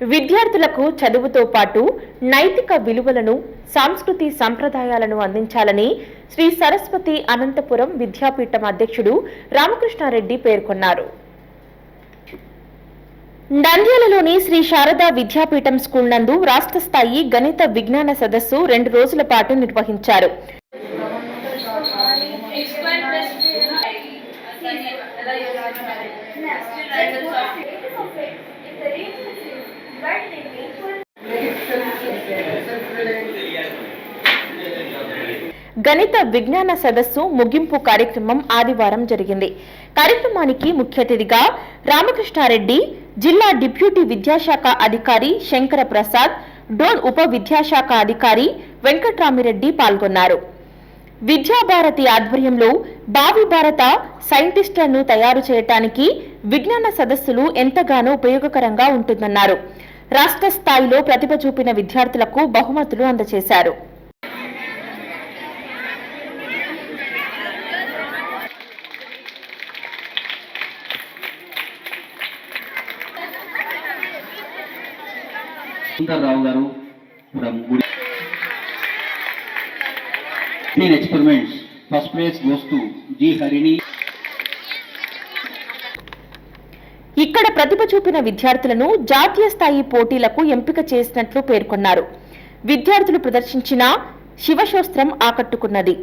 విద్యార్థులకు చదువుతో పాటు నైతిక విలువలను సాంస్కృతి సంప్రదాయాలను అందించాలని శ్రీ సరస్వతి అనంతపురం విద్యాపీఠం అధ్యక్షుడు రామకృష్ణారెడ్డి పేర్కొన్నారు. నంద్యాలలోని శ్రీ శారదా విద్యాపీఠం స్కూల్ నందు రాష్ట్ర స్థాయి గణిత విజ్ఞాన సదస్సు రెండు రోజుల పాటు నిర్వహించారు. గణిత విజ్ఞాన సదస్సు ముగింపు కార్యక్రమం ఆదివారం జరిగింది. కార్యక్రమానికి ముఖ్య అతిథిగా రామకృష్ణారెడ్డి జిల్లా డిప్యూటీ విద్యాశాఖ అధికారి శంకర ప్రసాద్ డోన్ ఉప విద్యాశాఖ అధికారి వెంకట్రామిరెడ్డి పాల్గొన్నారు. విద్యాభారతి ఆధ్వర్యంలో భావి భారత సైంటిస్టులను తయారు చేయటానికి విజ్ఞాన సదస్సులు ఎంతగానో ఉపయోగకరంగా ఉంటుందన్నారు. రాష్ట్ర స్థాయిలో ప్రతిభ చూపిన విద్యార్థులకు బహుమతులు అందజేశారు. సుందర్రావు గారు ఫ్రమ్ గుడి Clean experiments first place goes to G. Harini. ఇక్కడ ప్రతిభ చూపిన విద్యార్థులను జాతీయ స్థాయి పోటీలకు ఎంపిక చేసినట్లు పేర్కొన్నారు విద్యార్థులు ప్రదర్శించిన శివశోస్త్రం ఆకట్టుకున్నది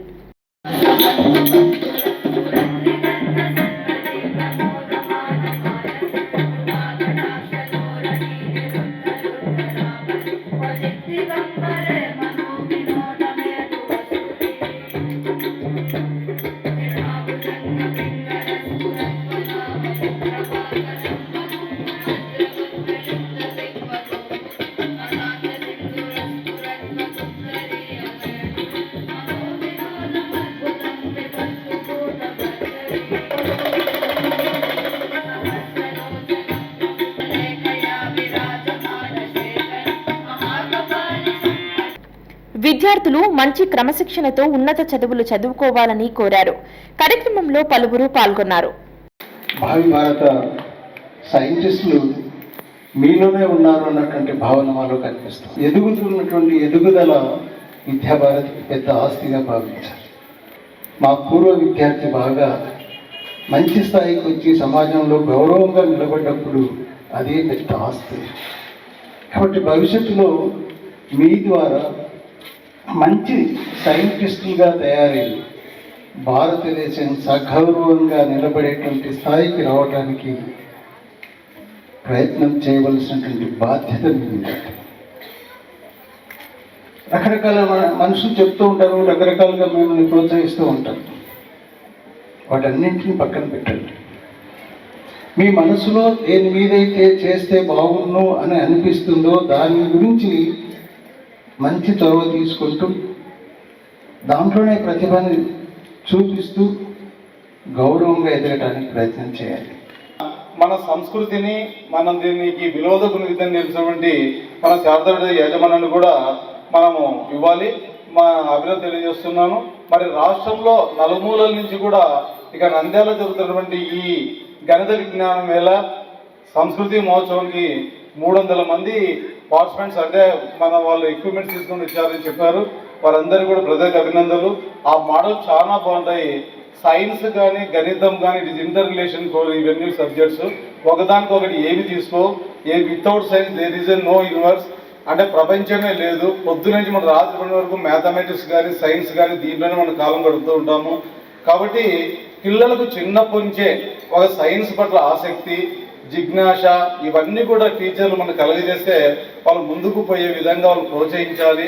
విద్యార్థులు మంచి క్రమశిక్షణతో ఉన్నత చదువులు చదువుకోవాలని కోరారు. కార్యక్రమంలో పలువురు పాల్గొన్నారు. భావి భారత సైంటిస్టులు మీలోనే ఉన్నారు అన్నటువంటి భావన మాలో కనిపిస్తుంది. ఎదుగుతున్నటువంటి ఎదుగుదల విద్యాభారతికి పెద్ద ఆస్తిగా భావించాలి మా పూర్వ విద్యార్థి బాగా మంచి స్థాయికి వచ్చి సమాజంలో గౌరవంగా నిలబడ్డప్పుడు అదే పెద్ద ఆస్తి. కాబట్టి భవిష్యత్తులో మీ ద్వారా మంచి సైంటిస్టులుగా తయారయ్యి భారతదేశం సగౌరవంగా నిలబడేటువంటి స్థాయికి రావడానికి ప్రయత్నం చేయవలసినటువంటి బాధ్యత మీద. రకరకాల మన- మనుషులు చెప్తూ ఉంటారు రకరకాలుగా మిమ్మల్ని ప్రోత్సహిస్తూ ఉంటారు. వాటన్నింటిని పక్కన పెట్టండి. మీ మనసులో దేని మీదైతే చేస్తే బాగుండు అని అనిపిస్తుందో దాని గురించి మంచి చొరవ తీసుకుంటూ దాంట్లోనే ప్రతిభని చూపిస్తూ గౌరవంగా ఎదగడానికి ప్రయత్నం చేయాలి. మన సంస్కృతిని మనం దీనికి వినోదకు విధంగా నిలిచినటువంటి మన శారద యజమానులు కూడా మనము ఇవ్వాలి. మా అభినందన తెలియజేస్తున్నాను. మరి రాష్ట్రంలో నలుమూలల నుంచి కూడా ఇక నంద్యాల జరుగుతున్నటువంటి ఈ గణిత విజ్ఞానం వేళ సంస్కృతి మహోత్సవానికి మూడు వందల మంది పార్టిసిపెంట్స్ అంటే మన వాళ్ళు ఎక్విప్మెంట్స్ తీసుకొని వచ్చారని చెప్పారు. వారందరూ కూడా బ్రదర్కి అభినందనలు. ఆ మోడల్ చాలా బాగుంటాయి. సైన్స్ కానీ గణితం కానీ ఇట్ ఇస్ ఇంటర్ రిలేషన్ ఇవన్నీ సబ్జెక్ట్స్ ఒకదానికొకటి ఏమి తీసుకో ఏ without science there is a no universe అంటే ప్రపంచమే లేదు. పొద్దు నుంచి మనం రాత్రి పడిన వరకు మ్యాథమెటిక్స్ కానీ సైన్స్ కానీ దీంట్లోనే మనం కాలం గడుపుతూ ఉంటాము. కాబట్టి పిల్లలకు చిన్నప్పటి నుంచే ఒక సైన్స్ పట్ల ఆసక్తి జిజ్ఞాస ఇవన్నీ కూడా టీచర్లు మనకు కలగజేస్తే వాళ్ళు ముందుకు పోయే విధంగా వాళ్ళు ప్రోత్సహించాలి.